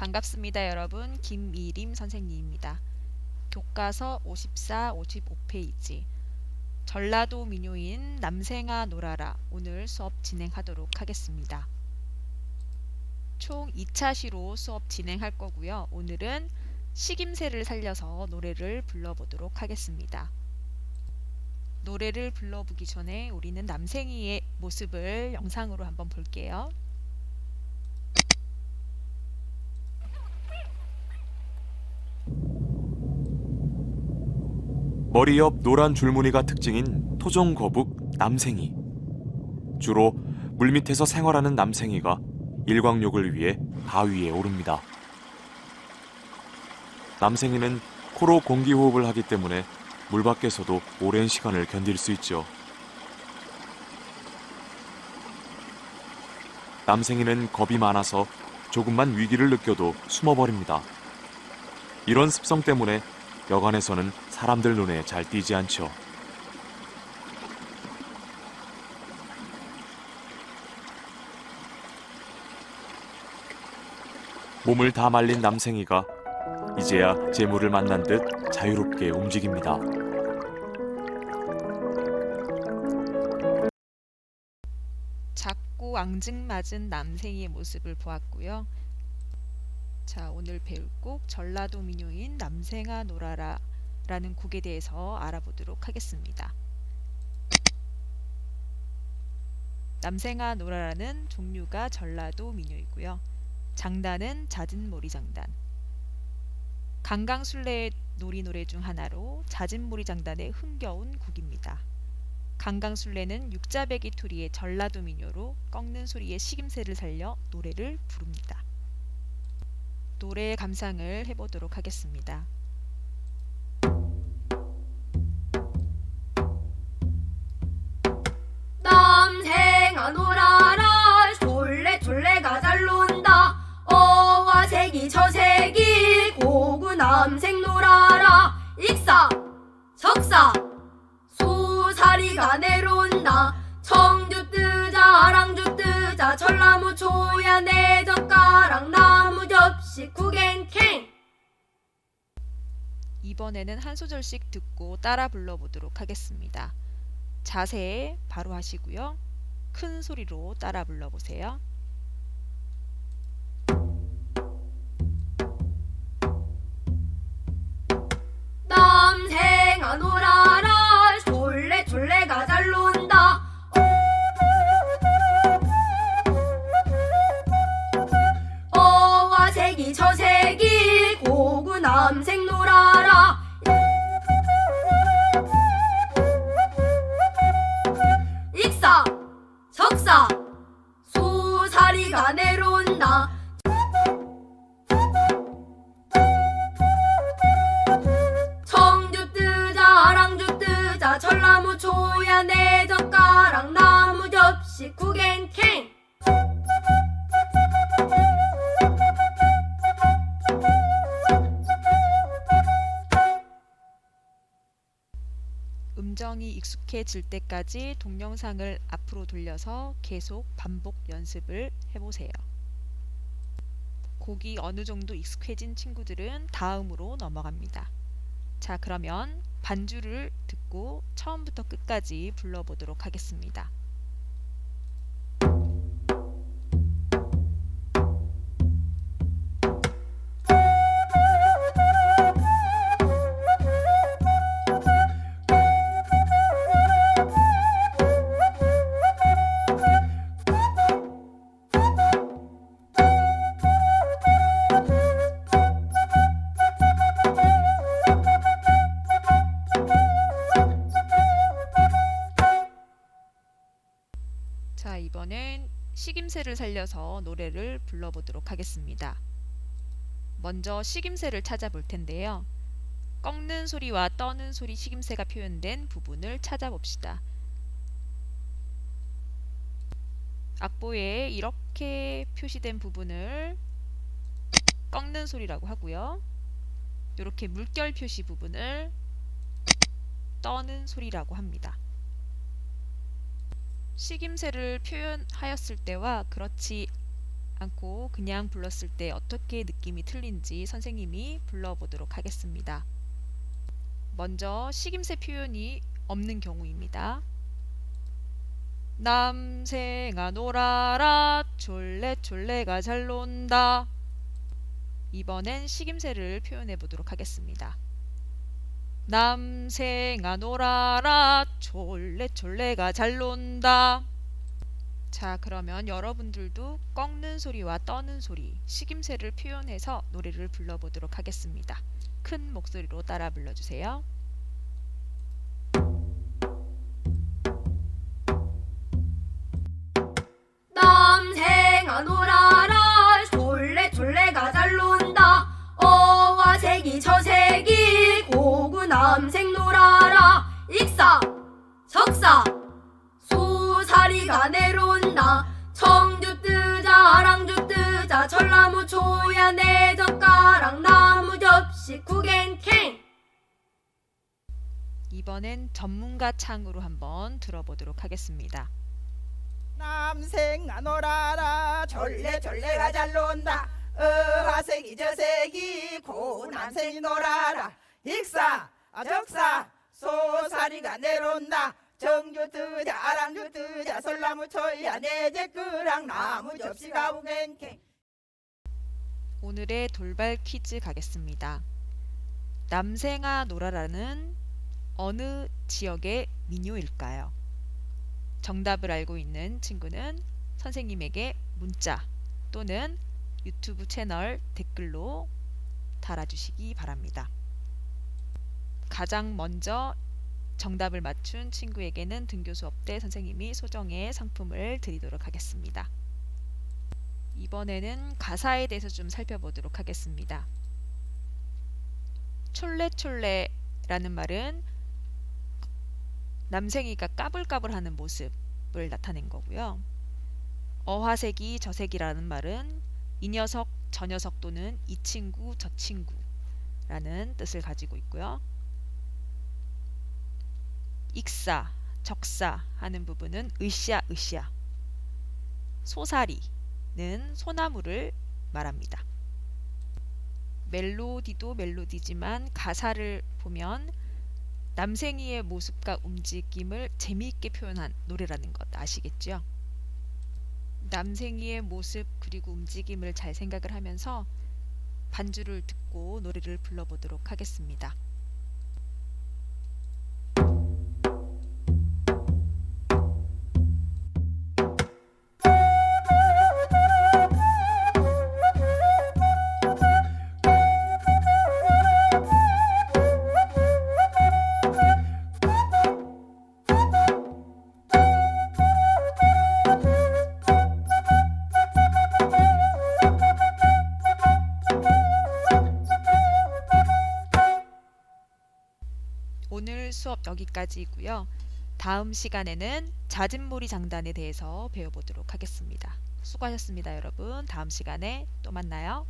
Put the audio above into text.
반갑습니다, 여러분. 김이림 선생님입니다. 교과서 54, 55페이지. 전라도 민요인 남생아 놀아라. 오늘 수업 진행하도록 하겠습니다. 총 2차 시로 수업 진행할 거고요. 오늘은 식임새를 살려서 노래를 불러보도록 하겠습니다. 노래를 불러보기 전에 우리는 남생이의 모습을 영상으로 한번 볼게요. 머리 옆 노란 줄무늬가 특징인 토종 거북 남생이. 주로 물밑에서 생활하는 남생이가 일광욕을 위해 바위에 오릅니다. 남생이는 코로 공기 호흡을 하기 때문에 물 밖에서도 오랜 시간을 견딜 수 있죠. 남생이는 겁이 많아서 조금만 위기를 느껴도 숨어버립니다. 이런 습성 때문에 여간에서는 사람들 눈에 잘 띄지 않죠. 몸을 다 말린 남생이가 이제야 재물을 만난 듯 자유롭게 움직입니다. 작고 앙증맞은 남생이의 모습을 보았고요. 자, 오늘 배울 곡 전라도 민요인 남생아 놀아라 라는 곡에 대해서 알아보도록 하겠습니다. 남생아 놀아라는 종류가 전라도 민요이고요. 장단은 잦은 모리 장단. 강강술래의 놀이 노래 중 하나로 잦은 모리 장단의 흥겨운 곡입니다. 강강술래는 육자배기 토리의 전라도 민요로 꺾는 소리의 식임새를 살려 노래를 부릅니다. 노래의 감상을 해보도록 하겠습니다. 남생아 놀아라 졸래 졸래가 잘 논다. 어와 색이 저색이 고구 남생 놀아라. 익사 적사 소사리가 내려온다. 청주 뜨자 아랑주 뜨자 전나무 초야 내 젓가락 나무 접 시 구겐캥 이번에는 한 소절씩 듣고 따라 불러보도록 하겠습니다. 자세 바로 하시고요. 큰 소리로 따라 불러보세요. 놀아라 소사리가 내려온다. 청주 뜨자 아랑주 뜨자 전나무 초야 내 젓가락 나무 접시 구겐캥 음정이 익숙해질 때까지 동영상을 앞으로 돌려서 계속 반복 연습을 해보세요. 곡이 어느 정도 익숙해진 친구들은 다음으로 넘어갑니다. 자, 그러면 반주를 듣고 처음부터 끝까지 불러보도록 하겠습니다. 식임새를 살려서 노래를 불러보도록 하겠습니다. 먼저 식임새를 찾아볼 텐데요. 꺾는 소리와 떠는 소리 식임새가 표현된 부분을 찾아봅시다. 악보에 이렇게 표시된 부분을 꺾는 소리라고 하고요. 이렇게 물결 표시 부분을 떠는 소리라고 합니다. 식임새를 표현하였을 때와 그렇지 않고 그냥 불렀을 때 어떻게 느낌이 틀린지 선생님이 불러보도록 하겠습니다. 먼저 식임새 표현이 없는 경우입니다. 남생아 놀아라 졸래졸래가 잘 논다 이번엔 식임새를 표현해 보도록 하겠습니다. 남생아 놀아라 졸래졸래가 잘 논다 자 그러면 여러분들도 꺾는 소리와 떠는 소리 식임새를 표현해서 노래를 불러보도록 하겠습니다. 큰 목소리로 따라 불러주세요. 익사 적사. 소사리가 내려온다. 청주 뜨자 아랑주 뜨자. 전나무 초야 내 젓가락. 나무 접시 구겐캥 이번엔 전문가 창으로 한번 들어보도록 하겠습니다. 남생아 놀아라. 졸래졸래가 잘 논다. 어하색이 저색이 고남생이 놀아라. 익사 아적사 소사리가 내려온다 정주 뜨자 아랑주 뜨자 설나무 초야 내제끄랑 나무 접시가 우겐캥 오늘의 돌발 퀴즈 가겠습니다. 남생아 놀아라는 어느 지역의 민요일까요? 정답을 알고 있는 친구는 선생님에게 문자 또는 유튜브 채널 댓글로 달아주시기 바랍니다. 가장 먼저 정답을 맞춘 친구에게는 등교 수업 때 선생님이 소정의 상품을 드리도록 하겠습니다. 이번에는 가사에 대해서 좀 살펴보도록 하겠습니다. 촐레촐레라는 말은 남생이가 까불까불하는 모습을 나타낸 거고요. 어화색이 저색이라는 말은 이 녀석 저 녀석 또는 이 친구 저 친구라는 뜻을 가지고 있고요. 익사, 적사 하는 부분은 으쌰 으쌰 소사리는 소나무를 말합니다. 멜로디도 멜로디지만 가사를 보면 남생이의 모습과 움직임을 재미있게 표현한 노래라는 것 아시겠죠? 남생이의 모습 그리고 움직임을 잘 생각을 하면서 반주를 듣고 노래를 불러보도록 하겠습니다. 오늘 수업 여기까지이고요. 다음 시간에는 잦은무리 장단에 대해서 배워보도록 하겠습니다. 수고하셨습니다, 여러분. 다음 시간에 또 만나요.